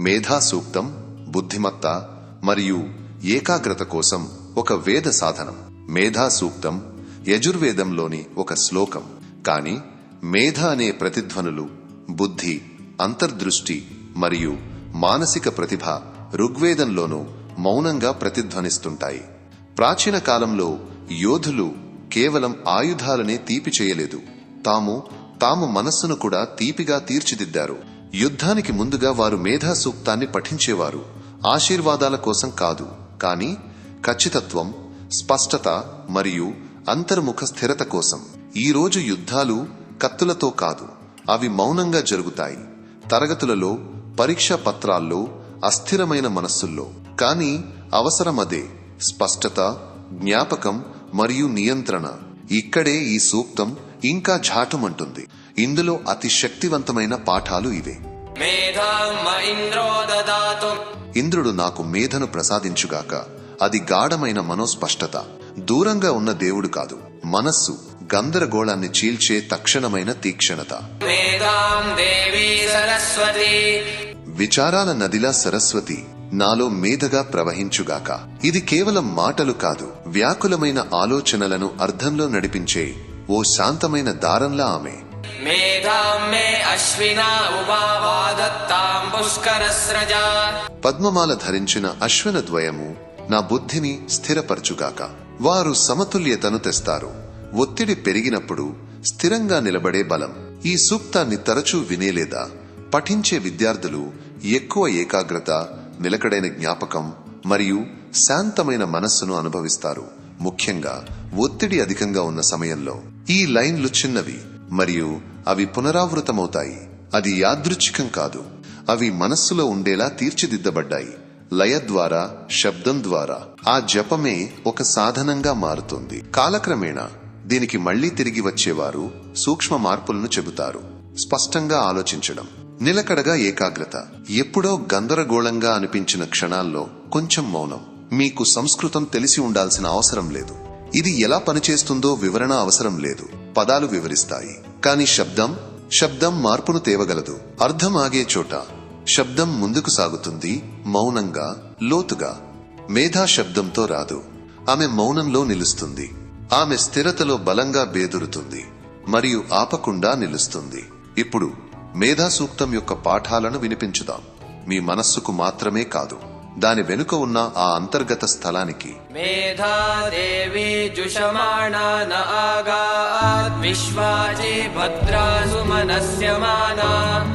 మేధాసూక్తం బుద్ధిమత్త మరియు ఏకాగ్రత కోసం ఒక వేద సాధనం. మేధాసూక్తం యజుర్వేదంలోని ఒక శ్లోకం. కాని మేధ అనే ప్రతిధ్వనులు బుద్ధి అంతర్దృష్టి మరియు మానసిక ప్రతిభ ఋగ్వేదంలోనూ మౌనంగా ప్రతిధ్వనిస్తుంటాయి. ప్రాచీన కాలంలో యోధులు కేవలం ఆయుధాలనే తీపి చేయలేదు తాము తాము మనస్సును కూడా తీపిగా తీర్చిదిద్దారు. యుద్ధానికి ముందుగా వారు మేధా సూక్తాన్ని పఠించేవారు. ఆశీర్వాదాల కోసం కాదు కానీ ఖచ్చితత్వం స్పష్టత మరియు అంతర్ముఖ స్థిరత కోసం. ఈ రోజు యుద్ధాలు కత్తులతో కాదు అవి మౌనంగా జరుగుతాయి. తరగతులలో పరీక్షా పత్రాల్లో అస్థిరమైన మనస్సుల్లో. కానీ అవసరమదే స్పష్టత జ్ఞాపకం మరియు నియంత్రణ. ఇక్కడే ఈ సూక్తం ఇంకా ఝాటుమంటుంది. ఇందులో అతి శక్తివంతమైన పాఠాలు ఇవే. ఇంద్రుడు నాకు మేధను ప్రసాదించుగాక అది గాఢమైన మనోస్పష్టత. దూరంగా ఉన్న దేవుడు కాదు మనస్సు గందరగోళాన్ని చీల్చే తక్షణమైన తీక్షణత. విచారాల నదిలా సరస్వతి నాలో మేధగా ప్రవహించుగాక. ఇది కేవలం మాటలు కాదు వ్యాకులమైన ఆలోచనలను అర్థంలో నడిపించే ఓ శాంతమైన దారంలా ఆమె. పద్మమాల ధరించిన అశ్విన ద్వయము నా బుద్ధిని స్థిరపరచుగాక. వారు సమతుల్యతను తెస్తారు. ఒత్తిడి పెరిగినప్పుడు స్థిరంగా నిలబడే బలం. ఈ సూక్తాన్ని తరచూ వినేలేదా? పఠించే విద్యార్థులు ఎక్కువ ఏకాగ్రత నిలకడైన జ్ఞాపకం మరియు శాంతమైన మనస్సును అనుభవిస్తారు. ముఖ్యంగా ఒత్తిడి అధికంగా ఉన్న సమయంలో. ఈ లైన్లు చిన్నవి. మరియు అవి పునరావృతమవుతాయి. అది యాదృచ్ఛికం కాదు. అవి మనస్సులో ఉండేలా తీర్చిదిద్దబడ్డాయి. లయ ద్వారా శబ్దం ద్వారా. ఆ జపమే ఒక సాధనంగా మారుతుంది. కాలక్రమేణా దీనికి మళ్ళీ తిరిగి వచ్చేవారు సూక్ష్మ మార్పులను చెబుతారు. స్పష్టంగా ఆలోచించడం. నిలకడగా ఏకాగ్రత. ఎప్పుడో గందరగోళంగా అనిపించిన క్షణాల్లో కొంచెం మౌనం. మీకు సంస్కృతం తెలిసి ఉండాల్సిన అవసరం లేదు. ఇది ఎలా పనిచేస్తుందో వివరణ అవసరం లేదు. పదాలు వివరిస్తాయి. కానీ శబ్దం శబ్దం మార్పును తేవగలదు. అర్థం ఆగే చోట శబ్దం ముందుకు సాగుతుంది మౌనంగా లోతుగా. మేధా శబ్దంతో రాదు. ఆమె మౌనంలో నిలుస్తుంది. ఆమె స్థిరతలో బలంగా బేదురుతుంది. మరియు ఆపకుండా నిలుస్తుంది. ఇప్పుడు మేధా సూక్తం యొక్క పాఠాలను వినిపించుదాం. మీ మనస్సుకు మాత్రమే కాదు. దాని వెనుక ఉన్న ఆ అంతర్గత స్థలానికి. మేధాదేవి జుషమాణ विश्वाजे भद्रासु मनस्य माना।